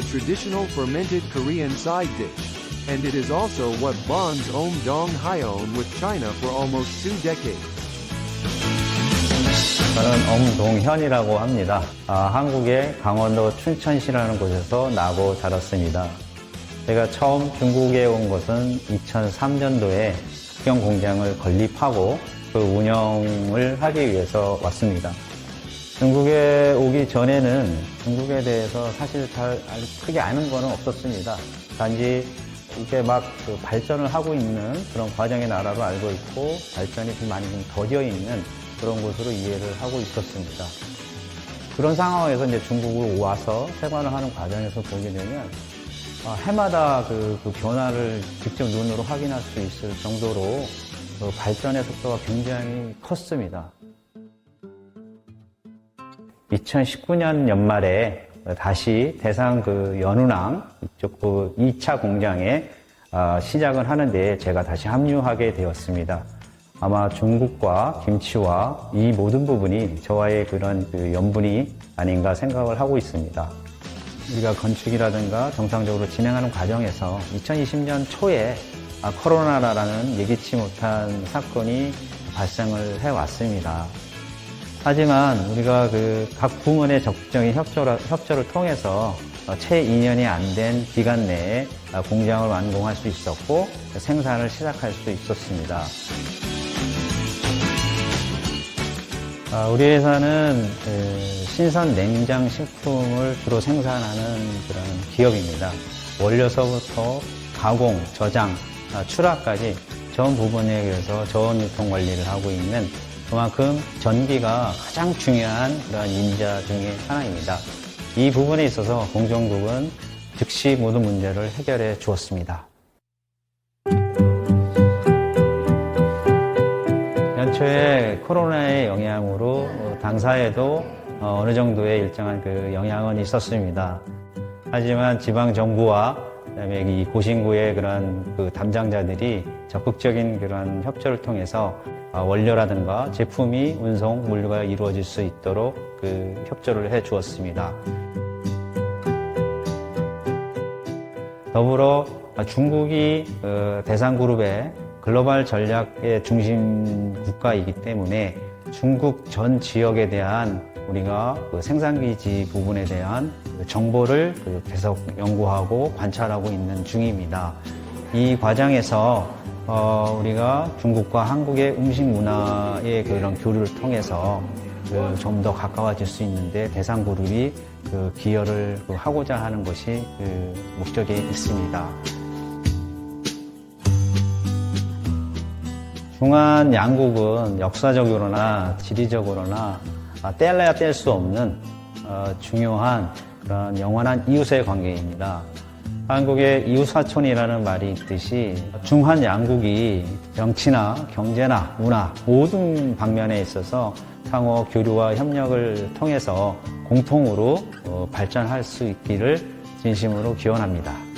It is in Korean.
a traditional fermented Korean side dish. And it is also what bonds Om Dong Hyeon with China for almost two decades. 저는 엄동현이라고 합니다. 아, 한국의 강원도 춘천시라는 곳에서 나고 자랐습니다. 제가 처음 중국에 온 것은 2003년도에 국경 공장을 건립하고 그 운영을 하기 위해서 왔습니다. 중국에 오기 전에는 중국에 대해서 사실 잘 알- 크게 아는 거는 없었습니다. 단지 이게 막 그 발전을 하고 있는 그런 과정의 나라로 알고 있고 발전이 좀 많이 좀 더뎌 있는 그런 곳으로 이해를 하고 있었습니다. 그런 상황에서 이제 중국을 와서 생활을 하는 과정에서 보게 되면 아, 해마다 그, 그 변화를 직접 눈으로 확인할 수 있을 정도로 그 발전의 속도가 굉장히 컸습니다. 2019년 연말에 다시 대상 그 연운항 이쪽 그 2차 공장에 아, 시작을 하는데 제가 다시 합류하게 되었습니다. 아마 중국과 김치와 이 모든 부분이 저와의 그런 그 연분이 아닌가 생각을 하고 있습니다. 우리가 건축이라든가 정상적으로 진행하는 과정에서 2020년 초에 아, 코로나라는 예기치 못한 사건이 발생을 해왔습니다. 하지만 우리가 그 각 부문의 적극적인 협조를, 협조를 통해서 어, 채 2년이 안 된 기간 내에 아, 공장을 완공할 수 있었고 생산을 시작할 수 있었습니다. 아, 우리 회사는 그 신선 냉장 식품을 주로 생산하는 그런 기업입니다. 원료서부터 가공, 저장, 아, 출하까지 전 부분에 의해서 저온 유통 관리를 하고 있는 그만큼 전기가 가장 중요한 그런 인자 중의 하나입니다. 이 부분에 있어서 공정국은 즉시 모든 문제를 해결해 주었습니다. 연초에 코로나의 영향으로 어, 당사에도 어, 어느 정도의 일정한 그 영향은 있었습니다. 하지만 지방 정부와 그다음에 이 고신구의 그런 그 담당자들이 적극적인 그런 협조를 통해서 아, 원료라든가 제품이 운송 물류가 이루어질 수 있도록 그 협조를 해 주었습니다. 더불어 중국이 어, 대상 그룹의 글로벌 전략의 중심 국가이기 때문에 중국 전 지역에 대한 우리가 그 생산기지 부분에 대한 그 정보를 그 계속 연구하고 관찰하고 있는 중입니다. 이 과정에서 어, 우리가 중국과 한국의 음식 문화의 그런 교류를 통해서 그 좀더 가까워질 수 있는데 대상 그룹이 그 기여를 그 하고자 하는 것이 그 목적에 있습니다. 중한 양국은 역사적으로나 지리적으로나 아, 뗄래야 뗄 수 없는 어, 중요한 그런 영원한 이웃의 관계입니다. 한국의 이웃사촌이라는 말이 있듯이 중한 양국이 정치나 경제나 문화 모든 방면에 있어서 상호 교류와 협력을 통해서 공통으로 어, 발전할 수 있기를 진심으로 기원합니다.